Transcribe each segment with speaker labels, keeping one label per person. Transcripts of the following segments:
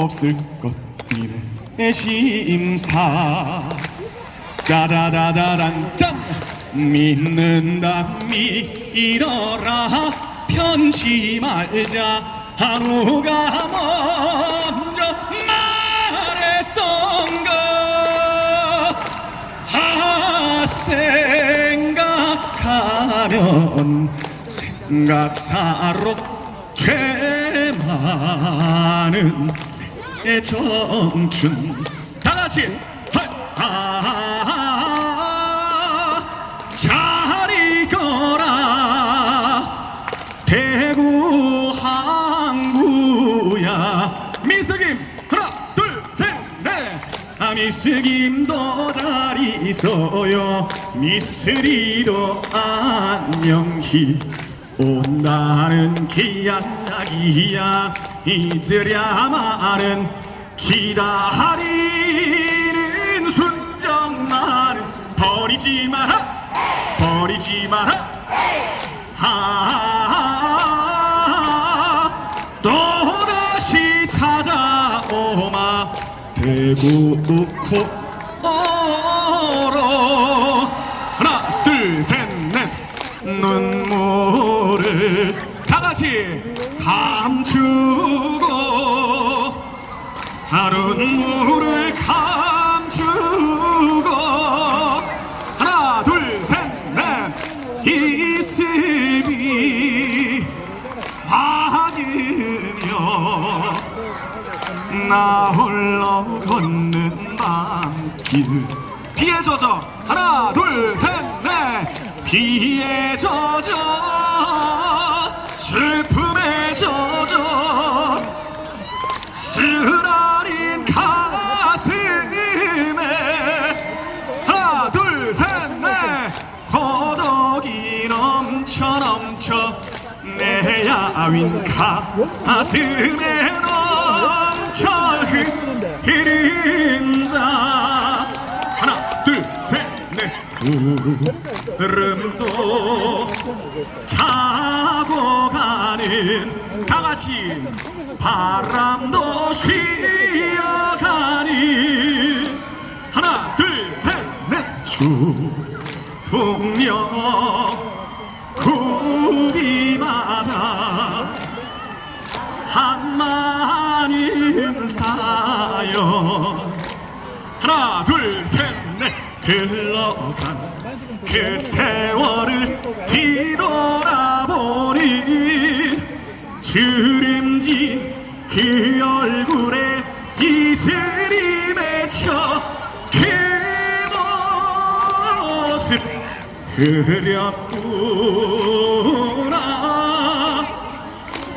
Speaker 1: 없을 것 이래 심사. 짜자자자잔 짠. 믿는다 믿어라. 편지 말자. 한우가 먼저 말했던 것 아, 생각하면 생각사로 죄 많은 내 청춘. 다 같이 하, 잘 이거라 대구 항구야. 미스김 하나 둘셋넷. 아 미스김도 잘 있어요. 미스리도 안녕히 온다는 귀한 낙이야 잊으랴마는 기다리는 순정 나는 버리지 마라 버리지 마라. 아, 또다시 찾아오마 대구 우코로 하나 둘 셋 넷. 눈물을 다같이 감추고 하루 눈물을 감추고 하나 둘 셋넷. 이슬비 맞으며 나 홀로 걷는 밤길. 비에 젖어 하나 둘 셋 넷. 비에 젖어 슬픔에 젖어 쓰라린 가슴에. 하나 둘 셋넷. 고독이 넘쳐 넘쳐 내 야윈 가슴에 넘쳐 흐른다. 하나 둘셋넷. 구름도 자고 가 는 다 같이 바람도 쉬어가는 하나 둘셋넷. 주풍력 구비마다 한마는 사연 하나 둘셋넷. 흘러간 그 세월을 뒤돌아보니 주름진 그 얼굴에 이슬이 맺혀 그 모습 그렸구나.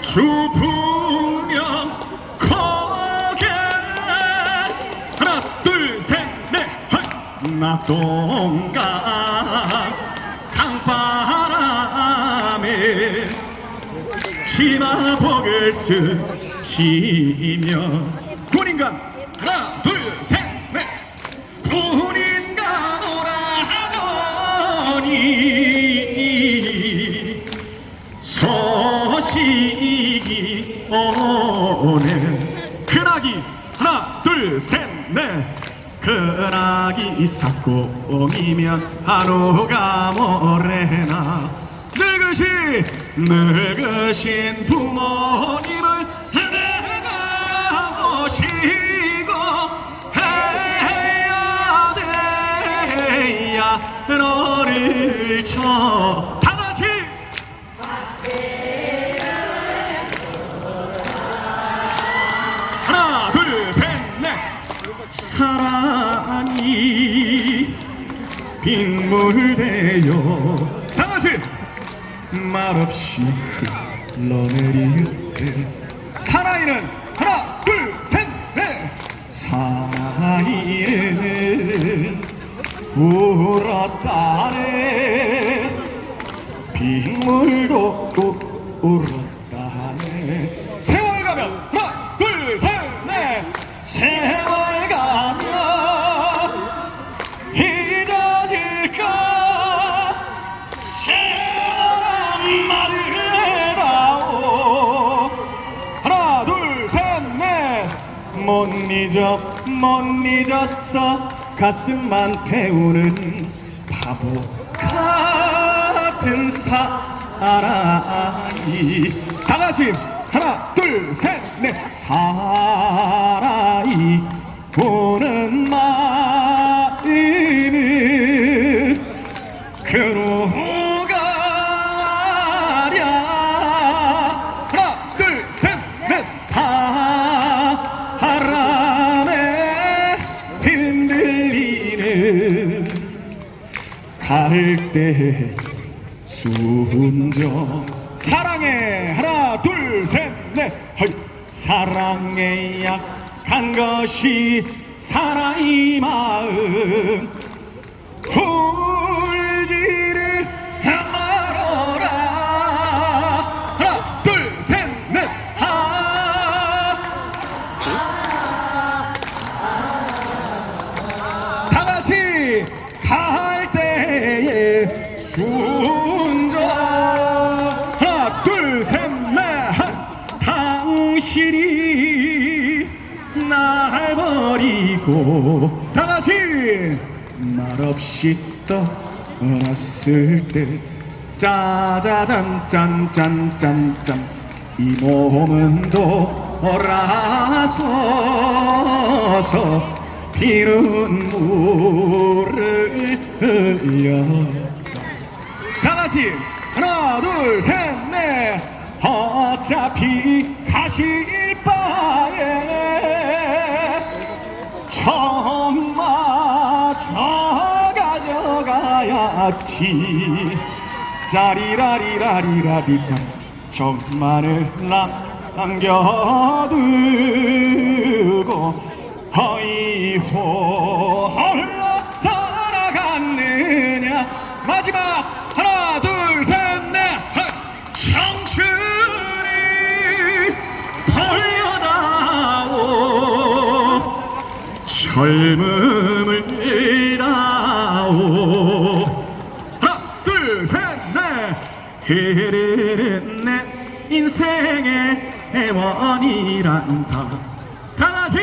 Speaker 1: 주풍령 거게 하나 둘 셋넷 나 동가 강바람에 치마복을 스치며 군인간 삭공이면 하루가 모레나 늙으신 늙으신 부모님을 내가 모시고 해야 돼야 너를 쳐 빗물되어 다같이 말없이 흘러내릴 때. 사나이는 하나 둘셋넷. 사나이는 울었다네. 빗물도 울었 잊어 못 잊었어. 가슴만 태우는 바보 같은 사나이 다 같이. 하나 둘 셋 넷. 사나이 보는 마 갈대 순정. 사랑해. 하나 둘 셋넷. 사랑에 약한 것이 사나이 마음 버리고. 다 같이! 말없이 떠났을 때 짜자잔 짠짠짠짠. 이 몸은 돌아서서 피는 물을 흘려. 다 같이! 하나 둘셋넷! 어차피 가실 바에 가져가야지 짜리라리라리라리라 정만을 남겨두고 허이호 홀로 떠나갔느냐. 마지막 하나 둘 셋넷 청춘이 돌려다오. 젊 흐르는 내 인생의 애원이란다. 다같이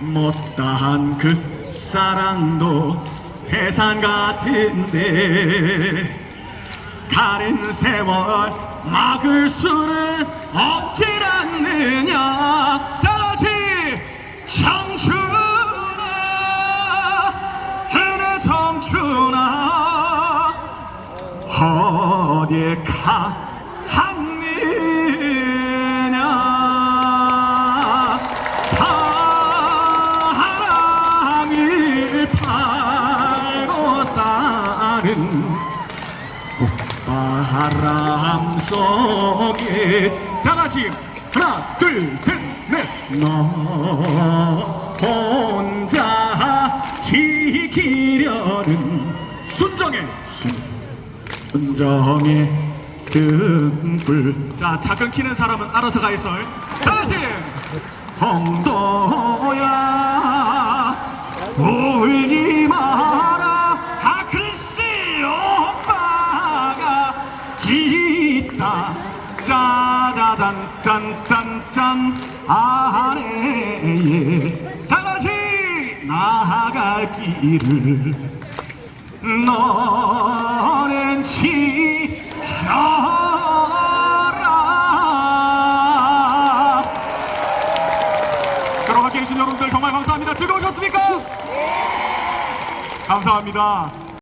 Speaker 1: 못다한 그 사랑도 해산 같은데 가는 세월 막을 수는 없질 않느냐 갔느냐. 사랑을 팔고 사는 바람 속에. 다 같이 하나 둘 셋 넷 너 혼자 지키려는 순정의 등불. 자 작은 키는 사람은 알아서 가 있어 다 같이 홍도야. 울지 마라. 아 글쎄 오빠가 있다. 짜자잔 짠짠짠. 아래에 다같이 나아갈 길을 너는 여러 함께 계신 여러분들 정말 감사합니다 즐거우셨습니까? 감사합니다